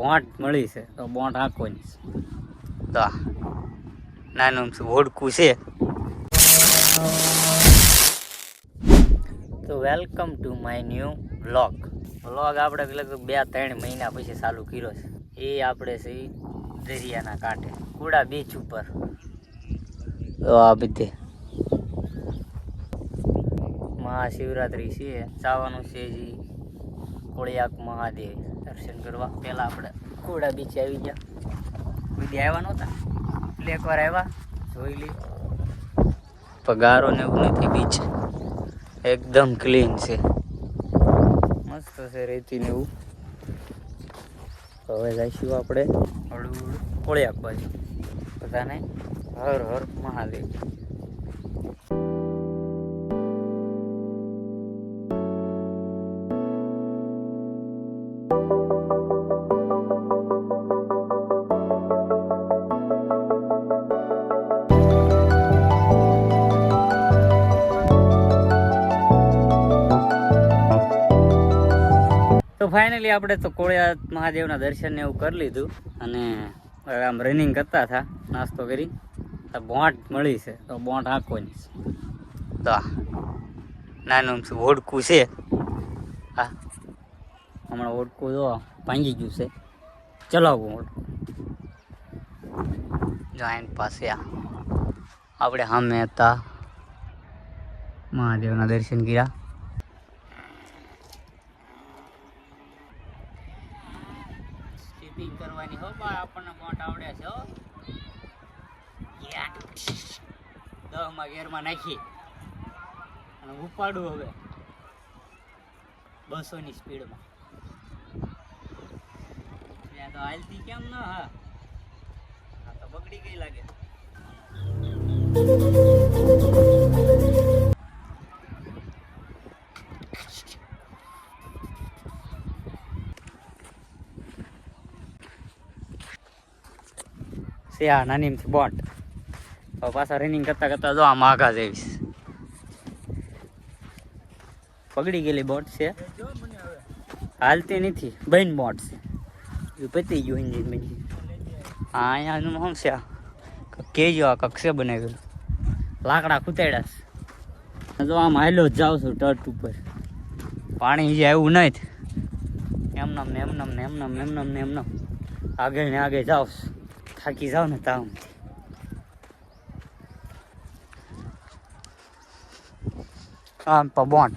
Boat મળી છે, તો બોટ હાંકવાની છે. તો નાનું હોડકું છે. તો welcome to my new vlog. Vlog આપણે લગભગ બે ત્રણ મહિના પછી ચાલુ કર્યો છે. એ આપણે છે દરિયાના કાંઠે, કુડા બીચ ઉપર. તો આ બધે. મહાશિવરાત્રિ છે, જવાનું છે જી કોળિયાક મહાદેવ. દર્શન કરવા. પહેલાં આપણે ઘોડા બીચ આવી ગયા. બધી આવ્યા નહોતા? એટલે એકવાર આવ્યા, જોઈ લઈ પગારો ને એવું નથી બીચ એકદમ ક્લીન છે. મસ્ત છે રેતી ને એવું. હવે જઈશું આપણે હળવું કોળિયાક બાજુ. બધાને હર હર મહાદેવ. ફાઇનલી આપણે તો કોળિયા મહાદેવના દર્શન એવું કરી લીધું અને આમ રનિંગ કરતા હતા, નાસ્તો કરી. તો બોટ મળી છે, તો બોટ હાંકવાની છે. તો નાનું હોડકું છે. હા, હમણાં હોડકું જો ભાંગી ગયું છે. ચલાવવું હોડકું જોઈન્ટ પાસે આ. આપણે સામે હતા. મહાદેવના દર્શન કર્યા. સ્કીપિંગ કરવાની હો, બા, આપણને બોટ આવડે છે, હો. દહમાં ગેરમાં નાખી. અને ઉપાડું હવે. બસોની સ્પીડમાં. ત્યાં તો હાલતી કેમ ન હા? આ તો બગડી ગઈ લાગે. છે આ નાની બોટ. તો પાછા રનિંગ કરતા કરતા જો આમાં આગા જઈશ પગડી ગયેલી બોટ છે. હાલતી નથી. બહેન બોટ છે. એ પતી ગયું ઇન્જિન બની હા અહીંયાનું શું છે? કેજો આ કક્ષે બનાવેલું. લાકડા ખૂતાડ્યા જો આમ હાલ્યો જ જાઉં છું ટર્ટ ઉપર. પાણી જે આવ્યું નહીં એમનામ ને એમનામ ને એમનામ એમનમ ને એમનામ. આગળ ને આગળ જાઉં છું. થાકી જાવ ને તાવ આમ પણ બોટ